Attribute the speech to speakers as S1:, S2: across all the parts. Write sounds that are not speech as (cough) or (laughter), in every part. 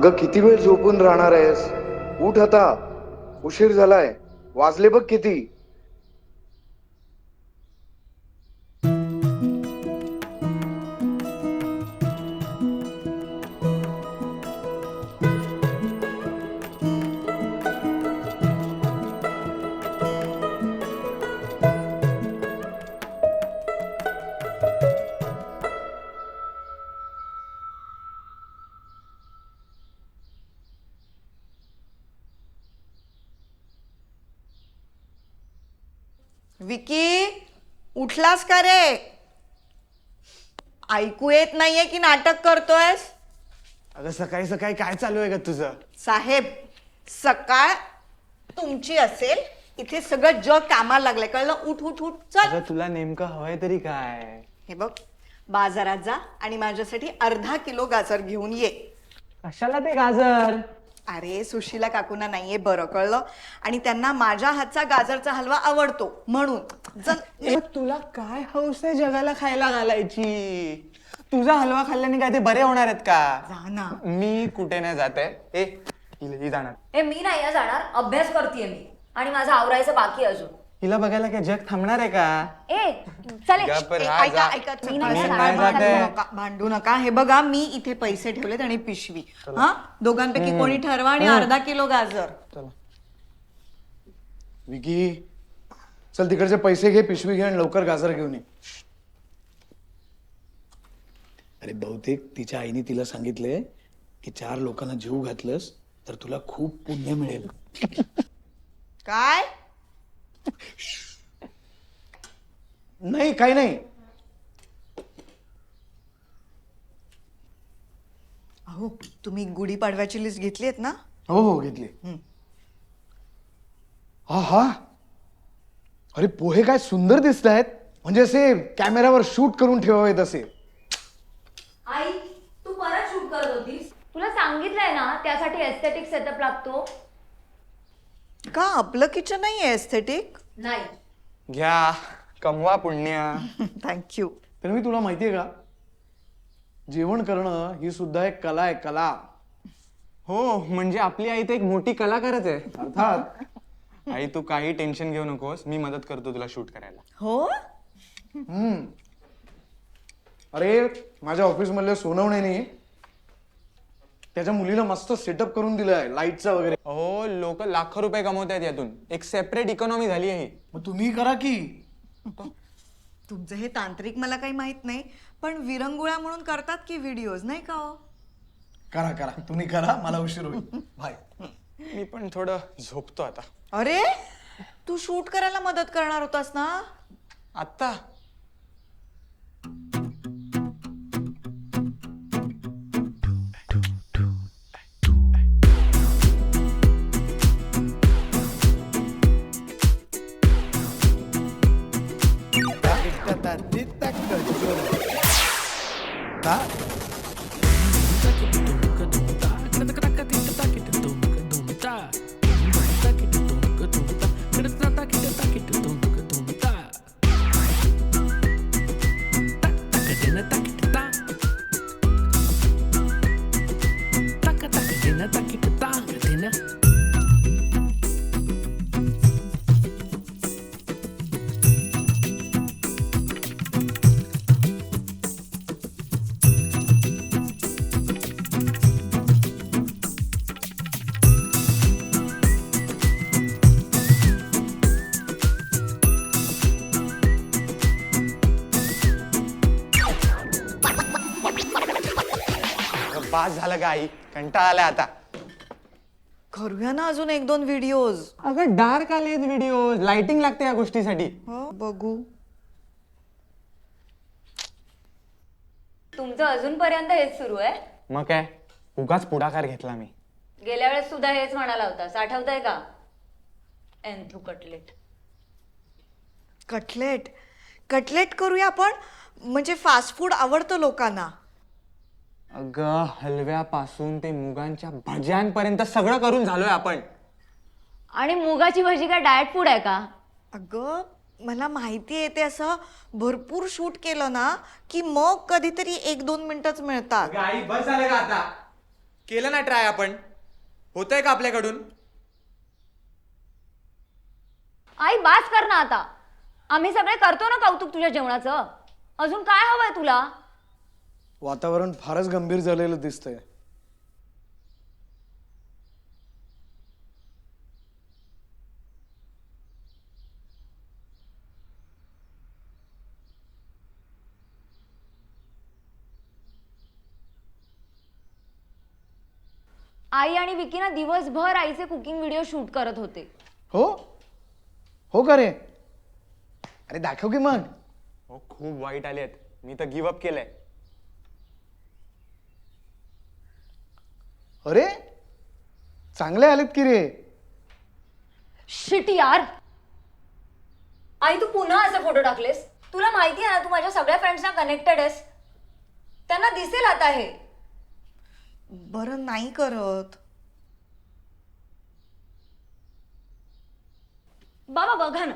S1: अगं किती वेळ झोपून राहणार आहेस? उठ आता. उशीर झालाय. वाजले बघ किती.
S2: विकी उठलास का रे? ऐकू येत नाहीये की नाटक करतोयस?
S3: अगं सकाळी सकाळी काय चालू आहे का तुझं?
S2: साहेब सकाळ तुमची असेल इथे सगळं जग कामाला लागलंय. कळलं? उठ उठ उठ चल.
S3: अगं तुला नेमकं हवंय तरी काय?
S2: हे बघ बाजारात जा आणि माझ्यासाठी अर्धा किलो गाजर घेऊन ये.
S3: कशाला ते गाजर?
S2: अरे सुशीला काकूना नाहीये बरं कळलं. आणि त्यांना माझ्या हातचा गाजरचा हलवा आवडतो म्हणून.
S3: ए, तुला काय हौस आहे जगाला खायला घालायची? तुझा हलवा खाल्ल्याने काय ते बरे होणार आहेत का?
S2: जा ना.
S3: मी कुठे नाही जाते ए ही ही जाणार.
S4: ए मी नाही हं जाणार. अभ्यास करते मी. आणि माझं आवरायचं बाकी आहे अजून.
S3: हिला बघायला काय जग थांबणार आहे का?
S4: ए चले
S3: गप्प
S2: ए,
S3: राहा,
S2: ऐका
S3: जा.
S2: ऐका
S4: मी नाही
S2: सकाळ
S4: जाणार,
S2: सकाळ
S3: जाते.
S2: भांडू नका भांडू नका. हे बघा मी इथे पैसे ठेवलेत आणि पिशवी. हा? दोघांपैकी कोणी ठरवा आणि अर्धा किलो गाजर.
S3: चला.
S1: विकी चल तिकडचे पैसे घे पिशवी घे आणि लवकर गाजर घेऊन ये. अरे बहुतेक तिच्या आईने तिला सांगितले की चार लोकांना जीव घातलंस तर तुला खूप पुण्य मिळेल.
S2: काय?
S1: नाही काही नाही.
S2: अहो तुम्ही गुढीपाडव्याची लिस्ट घेतली आहेत ना?
S1: हो हो घेतली. हा. हा अरे पोहे काय सुंदर दिसत आहेत म्हणजे असे कॅमेऱ्यावर शूट करून ठेवावेत असे.
S4: आई तू परत शूट करत होतीस? तुला सांगितलंय ना त्यासाठी एस्थेटिक सेटअप लागतो.
S2: का आपलं किचन नाही आहे एस्थेटिक
S4: नाही.
S3: घ्या. कमवा पुण्य.
S2: थँक्यू
S1: तर मी तुला माहितीये का? जेवण करणं ही सुद्धा एक कला आहे कला.
S3: हो म्हणजे आपली आई तर एक मोठी कलाकारच आहे.
S1: अर्थात
S3: आई तू काही टेन्शन घेऊ नकोस. मी मदत करतो तुला शूट करायला.
S2: हो?
S1: हम्म. अरे माझ्या ऑफिस मधल्या सोनवण्याने त्याच्या मुलीला मस्त सेटअप करून दिलाय लाईटचा वगैरे.
S3: हो लोक लाखो रुपये कमवत आहेत यातून. एक सेपरेट इकॉनॉमी झाली आहे. ही.
S1: मग तुम्ही करा की.
S2: तुमचं हे तांत्रिक मला काही माहीत नाही पण विरंगुळा म्हणून करतात की व्हिडिओज नाही का हो?
S1: करा करा. तुम्ही करा मला उशीर होईल. बाय
S3: मी पण थोडं झोपतो आता.
S2: अरे तू शूट करायला मदत करणार होतास ना?
S3: आत्ता? 나? पास झालं का आई? कंटाळा आलाय आता.
S2: करूया ना अजून एक दोन व्हिडिओज
S3: अगं डार्क आलेत व्हिडिओ लाइटिंग लागते या गोष्टीसाठी.
S2: हो बघू.
S4: तुमचं अजूनपर्यंत हेच सुरू आहे?
S3: मग काय? उगाच पुढाकार घेतला मी.
S4: गेल्या वेळेस सुद्धा हेच म्हणाला होतास. आठवतंय का? एन्थू कटलेट.
S2: कटलेट. कटलेट करूया आपण म्हणजे फास्ट फूड आवडतं लोकांना.
S3: अगं हलव्यापासून ते मुगांच्या भज्यांपर्यंत सगळं करून झालोय आपण.
S4: आणि मुगाची भाजी काय डाएट फूड आहे का?
S2: अगं मला माहिती आहे ते असं भरपूर शूट केलं ना की मग कधीतरी एक दोन मिनिटच मिळतात.
S3: आई बस झालं का आता? केलं ना ट्राय आपण? होतंय का आपल्याकडून?
S4: आई बास कर ना आता. आम्ही सगळे करतो ना कौतुक तुझ्या जेवणाचं? अजून काय हवंय तुला?
S1: वातावरण फारच गंभीर झालेलं दिसतंय.
S4: आई आणि विकी ना दिवसभर आईचे कुकिंग व्हिडिओ शूट करत होते.
S1: हो? हो का रे? अरे दाखव की मग.
S3: हो खूप वाईट आले आहेत मी तर गिवअप केलंय.
S1: अरे चांगले आलेत की रे?
S4: शिट यार. आई तू पुन्हा असे फोटो टाकलेस? तुला माहिती आहे ना तू माझ्या सगळ्या फ्रेंड्सना कनेक्टेड आहेस? त्यांना दिसेल आता हे.
S2: बरं नाही करत.
S4: बाबा बघा ना.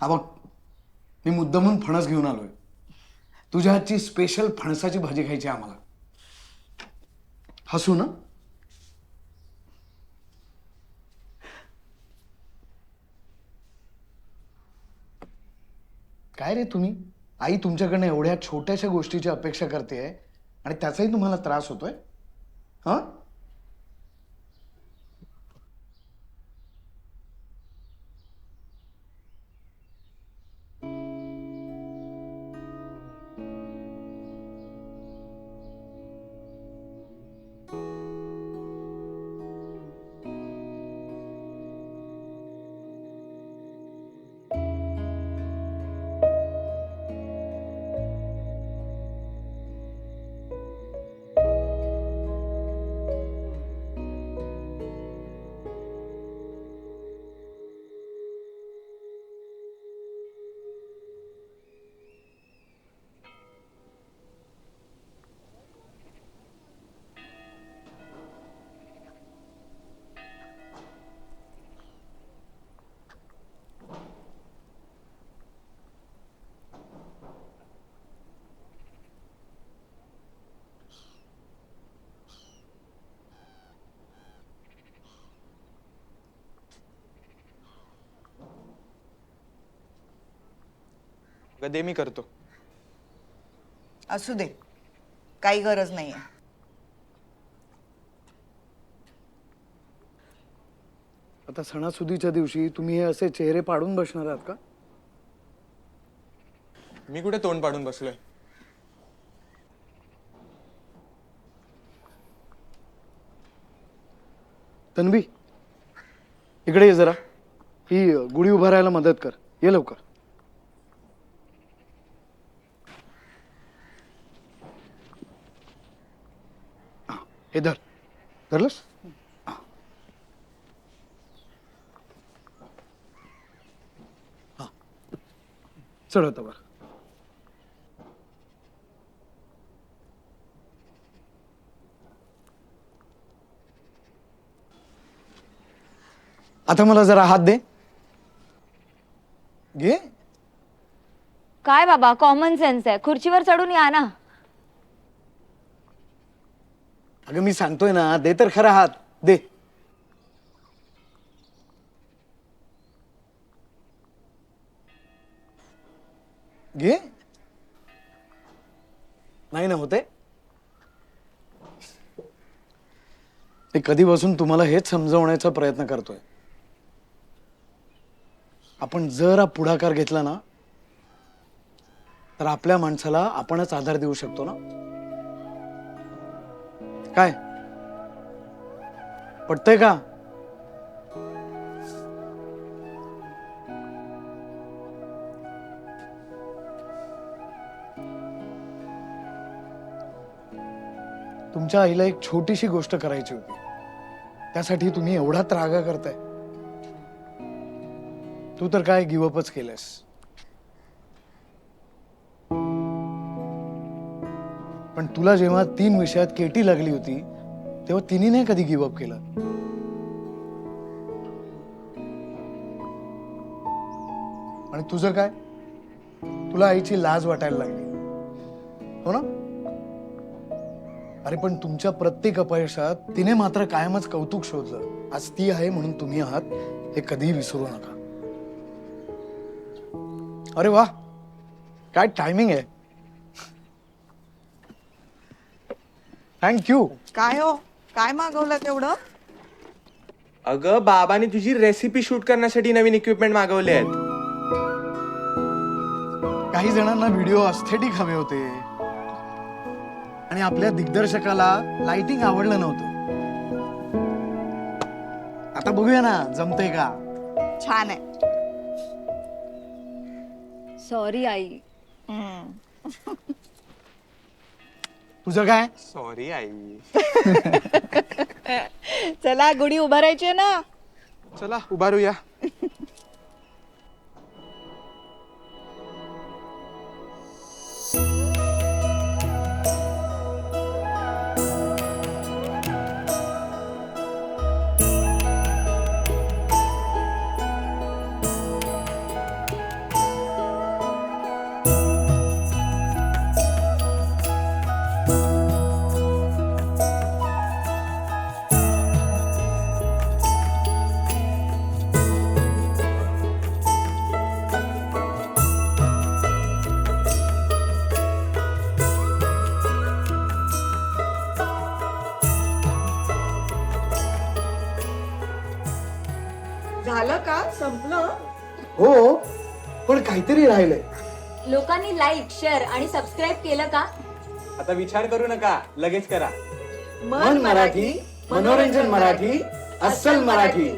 S1: हा बघ मी मुद्दामून फणस घेऊन आलोय. तुझ्या हातची स्पेशल फणसाची भाजी खायची आहे आम्हाला. हसू ना. काय रे तुम्ही? आई तुमच्याकडनं एवढ्या छोट्याशा गोष्टीची अपेक्षा करते आणि त्याचाही तुम्हाला त्रास होतोय? हां?
S3: गदे मी करतो.
S2: असू दे. काही गरज नाहीये.
S1: आता सणासुदीच्या दिवशी तुम्ही हे असे चेहरे पाडून बसणार आहात का?
S3: मी कुठे तोंड पाडून बसलोय?
S1: तन्वी इकडे ये जरा. ही गुढी उभारायला मदत कर. ये लवकर. हे धर. धरलंस? हा. चढ आता बरं आता मला जरा हात दे. घे.
S4: काय बाबा कॉमन सेन्स आहे. खुर्चीवर चढून या ना.
S1: अगं मी सांगतोय ना दे तर खरा हात दे. घे. नाही ना होते ते कधीपासून तुम्हाला हेच समजवण्याचा प्रयत्न करतोय. आपण जर हा पुढाकार घेतला ना तर आपल्या माणसाला आपणच आधार देऊ शकतो ना? काय? पटतंय का? तुमच्या आईला एक छोटीशी गोष्ट करायची होती. त्यासाठी तुम्ही एवढा त्रागा करताय. तू तर काय गिवअपच केलंयस. तुला जेव्हा तीन विषयात केटी लागली होती तेव्हा तिने नाही कधी गिवअप केलं? आणि तुझं काय तुला आईची लाज वाटायला लागली. हो ना? अरे पण तुमच्या प्रत्येक अपयशात तिने मात्र कायमच कौतुक शोधलं. आज ती आहे म्हणून तुम्ही आहात हे कधीही विसरू नका. अरे वा काय टायमिंग आहे. थँक्यू
S2: काय हो? काय मागवलं तेवढं?
S3: अगं बाबाने तुझी रेसिपी शूट करण्यासाठी नवीन इक्विपमेंट मागवले आहेत.
S1: काही जणांना व्हिडिओ अस्थेटिक हवे होते. आणि आपल्या दिग्दर्शकाला लाइटिंग आवडलं नव्हतं. आता बघूया ना जमतंय का?
S2: छान आहे.
S4: सॉरी आई.
S2: हम्म. (laughs)
S1: तुझं काय?
S3: Sorry I. (laughs)
S2: चला गुढी उभारायची आहे ना?
S3: चला उभारूया. (laughs)
S1: काहीतरी राहिलंय.
S4: लोकांनी लाईक शेअर आणि सबस्क्राईब केलं का?
S3: आता विचार करू नका लगेच करा.
S1: मन मराठी मनोरंजन मराठी अस्सल मराठी.